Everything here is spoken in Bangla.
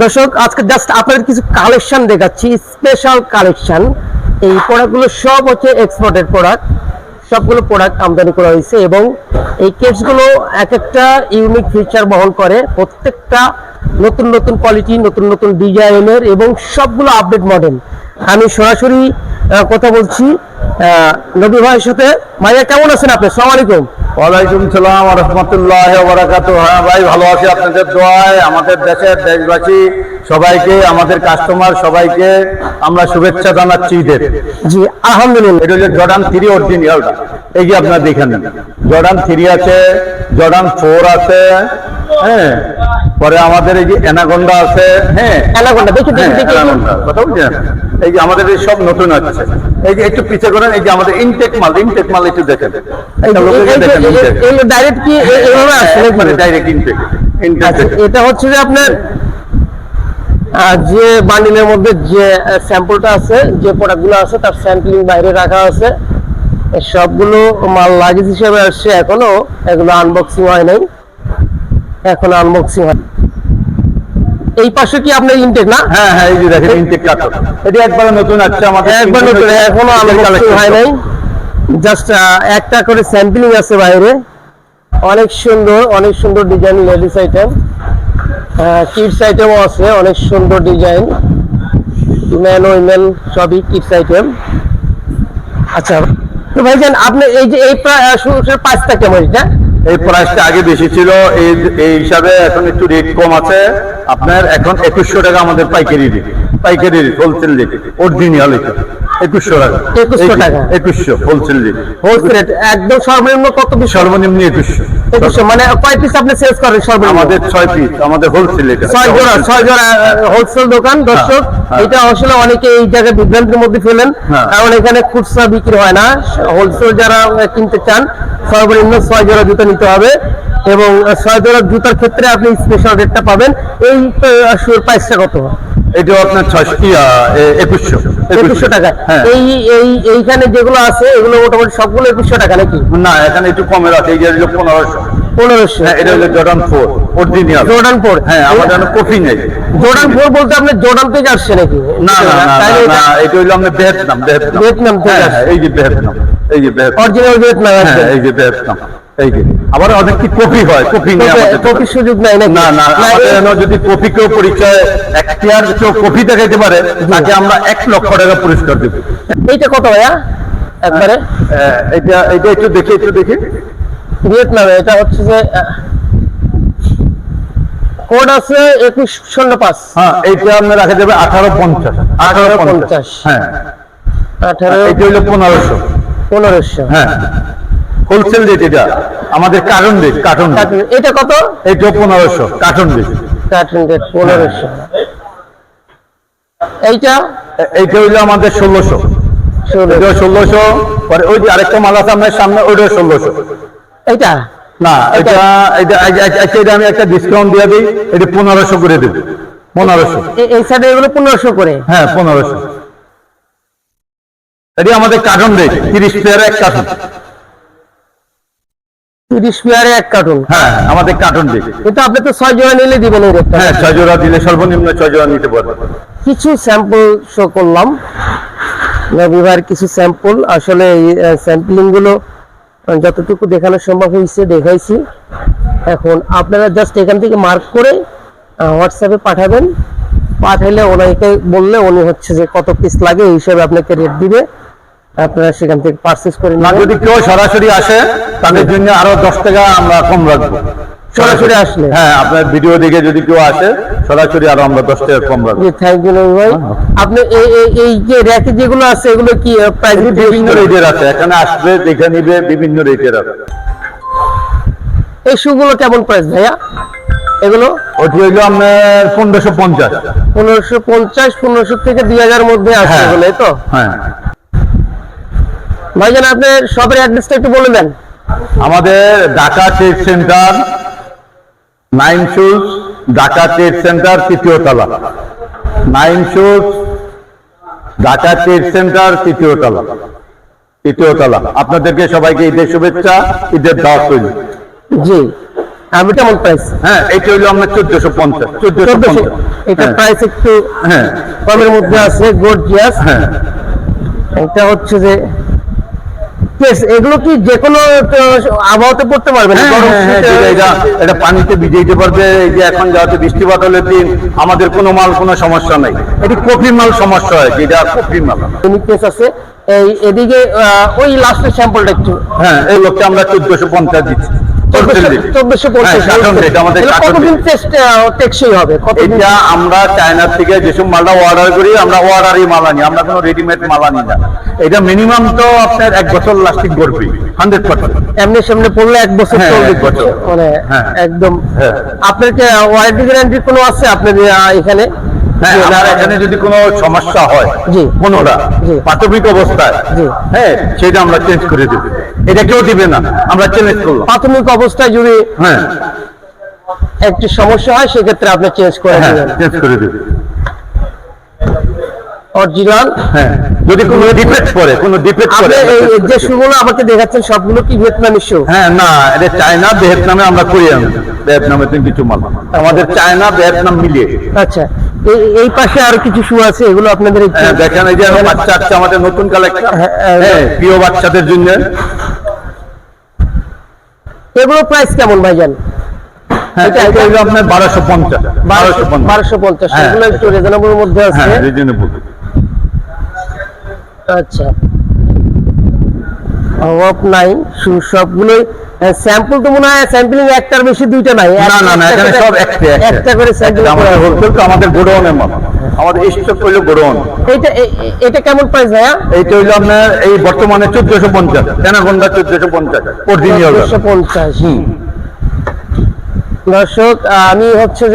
দর্শক, আজকে জাস্ট আপনাদের কিছু কালেকশন দেখাচ্ছি স্পেশাল কালেকশন এই প্রোডাক্টগুলো সব হচ্ছে এক্সপোর্টেড প্রোডাক্ট সবগুলো প্রোডাক্ট আমদানি করা হয়েছে এবং এই কেসগুলো এক একটা ইউনিক ফিচার বহন করে। প্রত্যেকটা নতুন নতুন কোয়ালিটি নতুন নতুন ডিজাইনের এবং সবগুলো আপডেট মডেল আমি সরাসরি কথা বলছি নবী ভাইয়ের সাথে। ভাইয়া, কেমন আছেন আপনি? সালাম আলাইকুম। ওয়ালাইকুম সালাম রহমতুল্লাহ বরাকাত হ্যাঁ ভাই ভালো আছি আপনাদের দোয়ায় আমাদের দেশের দেশবাসী সবাইকে আমাদের কাস্টমার সবাইকে আমরা শুভেচ্ছা জানাচ্ছি ঈদের। জি আলহামদুলিল্লাহ। এটা হচ্ছে জর্ডান থ্রি অরিজিনালটা এই যে আপনার দেখে নেন জর্ডান থ্রি আছে জর্ডান ফোর আছে হ্যাঁ পরে আমাদের এই যে অ্যানাগন্ডা আছে হ্যাঁ অ্যানাকোন্ডা দেখি হ্যাঁ, দেখি। দেখি অ্যানাকন্ডা। কথা বুঝছেন? এই যে আমাদের এই সব নতুন আছে এই যে একটু পিছিয়ে করেন এই যে আমাদের ইনটেক মাল ইনটেক মাল একটু দেখেন। দেখেন intake। ডাইরেক্ট কি এ- এভাবে আসছে মানে ডাইরেক্ট ইনটেক ইনটেক এটা হচ্ছে যে আপনার যে বান্ডিলের মধ্যে যে স্যাম্পলটা আছে যে প্রোডাক্টগুলো আছে তার স্যাম্পলিং বাইরে রাখা আছে। এই সবগুলো মাল লাগেজ হিসেবে আসছে এখনও। এগুলো আনবক্সিং হয় নাই। এখনও আনবক্সিং হয়। এই পাশে কি আপনার ইনটেক না? হ্যাঁ হ্যাঁ এই যে দেখেন ইনটেক কাটর এটা একবার নতুন আছে আমাদের একবার নতুন এখনও আনবক্সিং হয় নাই। জাস্ট একটা করে স্যাম্পলিং আছে বাইরে। অনেক সুন্দর অনেক সুন্দর ডিজাইন লেডিস আইটেম কিডস আইটেমও আছে অনেক সুন্দর ডিজাইন ম্যান উইমেন সবই কিডস আইটেম আচ্ছা তো ভাইজান আপনি এই যে এই পাঁচটা কেমন এটা? এই প্রাইসটা আগে বেশি ছিল, এই এই হিসাবে এখন একটু রেট কম আছে। আপনার এখন একুশশো টাকা আমাদের পাইকারি রেট পাইকারি রেট হোলসেল রেট অরিজিনাল এটা একুশশো টাকা। 2100 টাকা। একুশশো হোলসেল রেট হোলসেল রেট একদম সর্বনিম্ন কত পিস? সর্বনিম্ন একুশশো। একুশশো মানে কয় পিস আপনি সেলস করেন সর্বনিম্ন? আমাদের ছয় পিস আমাদের হোলসেল এটা ছয় জোড়া ছয় জোড়া হোলসেল দোকান দর্শক। হ্যাঁ। এটা আসলে অনেকে এই জায়গায় বিভ্রান্তির মধ্যে ফেলেন। হ্যাঁ। কারণ এখানে খুচরা বিক্রি হয় না। হোলসেল যারা কিনতে চান সর্বনিম্ন ছয় জোড়া জুতো নিতে হবে। এবং ছয় জোড়া জুতার ক্ষেত্রে আপনি স্পেশাল রেটটা পাবেন। এই শুর প্রাইসটা কত? এটা আপনার ছয়শো একুশশো। একুশশো টাকা। হ্যাঁ। এই এই এইখানে যেগুলো আছে এগুলো মোটামুটি সবগুলো একুশশো টাকা নাকি? না এখানে একটু কমের আছে এই যে হলো পনেরোশো। পনেরোশো। হ্যাঁ এটা হলো Jordan four original Jordan four হ্যাঁ আমাদের কফি নেই। জোর্ডান ফোর বলতে আপনি জোর্ডান থেকে আসছে নাকি? না না না, এটা হইল আমাদের ভিয়েতনাম ভিয়েতনাম ভিয়েতনাম এই যে ভিয়েতনাম এই যে ভিয়েতনাম অরিজিনাল ভিয়েতনাম হ্যাঁ এই যে ভিয়েতনাম এই আবার অনেক কি কপি হয় কপি কপির সুযোগ নাই নাকি? না না আমাদের এই- এখানে যদি কপি কেউ পরিচয় এখতিয়ার কেউ কপি দেখাইতে পারে তাকে আমরা এক লক্ষ টাকা পুরস্কার দেবো। এইটা কত ভাইয়া? একবারে? এটা এটা একটু দেখি একটু দেখি। ভিয়েতনামে এটা হচ্ছে যে কোড আছে একুশ শূন্য পাঁচ। হ্যাঁ এইটা আপনার রাখা যাবে আঠারো পঞ্চাশ। আঠারো পঞ্চাশ হ্যাঁ। আঠারো এটা হলো পনেরোশো। পনেরোশো। হ্যাঁ। হোলসেল রেট এটা। আমাদের কার্টন রেট কার্টন এটা কত? এইটা পনেরোশো কার্টন রেট কার্টুন রেট পনেরোশো। এইটা? এইটা হইল আমাদের ষোলোশো। ষোলোশো। পরে ওই যে আরেকটা মাল আছে আপনার সামনে ওইটা ষোলোশো। এইটা? না এটা এটা এটা- এটা- এটা আমি একটা ডিসকাউন্ট দিয়ে দিই এটা পনেরোশো করে দেবো। পনেরোশো। এই সাইডে এগুলো পনেরোশো করে? হ্যাঁ পনেরোশো। এটি আমাদের কার্টন রেট তিরিশ পেয়ার এক কার্টন তিরিশ পেয়ারে এক কার্টুন। হ্যাঁ আমাদের কার্টন কিন্তু আপনি তো ছয় জোড়া নিলে দিবেন এই হ্যাঁ ছয় জোড়া দিলে সর্বনিম্ন ছয় জোড়া নিতে পারবে কিছু স্যাম্পল শো করলাম। রবিবার কিছু স্যাম্পল। আসলে এই স্যাম্পলিংগুলো যতটুকু দেখানো সম্ভব হয়েছে দেখাইছি। এখন আপনারা জাস্ট এখান থেকে মার্ক করে হোয়াটসঅ্যাপে পাঠাবেন। পাঠাইলে ওনাকে বললে উনি হচ্ছে যে কত পিস লাগে এই হিসাবে আপনাকে রেট দিবে। আপনারা সেখান থেকে পারচেস করে না যদি কেউ সরাসরি আসে তাদের জন্য আরও দশ টাকা আমরা কম রাখব। সরাসরি আসলে? হ্যাঁ আপনার ভিডিও দেখে যদি কেউ আসে সরাসরি আরও আমরা দশ টাকা কম রাখব। থ্যাংক ইউ ভাই আপনি এই যে র্যাকে যেগুলো আছে এগুলো কি প্রাইস বিভিন্ন রেটের আছে। এখানে আসবে দেখে নিবে বিভিন্ন রেটের আছে। এই শুগুলো কেমন প্রাইস ভাইয়া? এগুলো? ওটি হইল আপনার পনেরোশো পঞ্চাশ। পনেরোশো পঞ্চাশ পনেরোশো থেকে দুই হাজার মধ্যে আসে হ্যাঁ। এগুলো তো? হ্যাঁ। ভাইজান আপনার শপের অ্যাড্রেসটা একটু বলে দেন। আমাদের Dhaka Trade Center Nine Shoes Dhaka Trade Center তৃতীয় তলা। Nine Shoes Dhaka Trade Center তৃতীয় তলা। তৃতীয় তলা। আপনাদেরকে সবাইকে ঈদের শুভেচ্ছা ঈদের দাওয়াত তৈরি জি। আমি কেমন প্রাইস হ্যাঁ এটা হইল আপনার চোদ্দশো পঞ্চাশ চোদ্দশো এটা প্রাইস একটু হ্যাঁ। কমের মধ্যে আছে গর্জিয়াস হ্যাঁ। এটা হচ্ছে যে কেস এগুলো কি যে কোনো আবহাওয়াতে পড়তে পারবে না। হ্যাঁ, হ্যাঁ, হ্যাঁ, এটা পানিতে ভিজে ভিজাইতে পারবে। এই যে এখন যাতে বৃষ্টিপাত হলে দিন আমাদের কোনো মাল কোনো সমস্যা নাই। এটি কফি মাল সমস্যা হয় যেটা কফি মাল। ইউনিকনেস আছে। এই এদিকে ওই লাস্টের স্যাম্পলটা একটু হ্যাঁ এই লোকটা আমরা চোদ্দশো পঞ্চাশ দিচ্ছি। এটা এটা আমরা চায়নার থেকে যেসব মালটা অর্ডার করি আমরা অর্ডারই মাল আনি আমরা কোনো রেডিমেড মাল আনি না। এটা মিনিমাম তো আপনার এক বছর লাস্টিং করবে হান্ড্রেড পার্সেন্ট এমনি সামনে পড়লে এক বছর হ্যাঁ, বছর। মানে হ্যাঁ। একদম। হ্যাঁ। আপনার ওয়ারেন্টি গ্যারান্টি কোনো আছে আপনাদের এখানে? হ্যাঁ আমার এখানে যদি কোনো সমস্যা হয়। কোনোটা প্রাথমিক অবস্থায় হ্যাঁ সেটা আমরা চেঞ্জ করে দেবো। এটা কেউ দিবে না আমরা চেঞ্জ করব প্রাথমিক অবস্থায় যদি হ্যাঁ। একটি সমস্যা হয় সেক্ষেত্রে আপনি চেঞ্জ করে হ্যাঁ দেবেন। চেঞ্জ করে দেবে। অরিজিনাল হ্যাঁ। যদি কোনো ডিফেক্ট পড়ে কোনো ডিফেক্ট পড়ে এই যে শুগুলো আমাকে দেখাচ্ছেন সবগুলো কি ভিয়েতনামি শু হ্যাঁ না এটা চায়না ভিয়েতনামে আমরা করি আনি ভিয়েতনামে তুমি কিছু মাল। আমাদের চায়না ভিয়েতনাম মিলিয়ে। আচ্ছা এই পাশে আরও কিছু শু আছে এগুলো আপনাদের হ্যাঁ, দেখেন এই যে বাচ্চা আছে আমাদের নতুন কালেকশন হ্যাঁ, হ্যাঁ, হ্যাঁ। প্রিয় বাচ্চাদের জন্য। এগুলো প্রাইস কেমন ভাইজান? হ্যাঁ আপনার বারোশো পঞ্চাশ বারোশো পঞ্চাশ। বারোশো পঞ্চাশ হ্যাঁ। এগুলো একটু রিজনেবল মধ্যে আছে। হ্যাঁ রিজনেবল আচ্ছা। অভাব নাই শু স্যাম্পল তো মনে হয় স্যাম্পলিং একটার বেশি দুইটা নাই। না না না এখানে সব একটা একটা করে স্যাম্পল আমাদের হোলসেল তো আমাদের গোডাউনের মাল আমাদের স্টক হইল গোডাউন এটা এটা কেমন প্রাইস ভাইয়া? এইটা হইল আপনার এই বর্তমানে চোদ্দশো পঞ্চাশ তেনাগন্ডা চোদ্দশো পঞ্চাশ অরিজিনাল চোদ্দশো পঞ্চাশ। দর্শক আমি হচ্ছে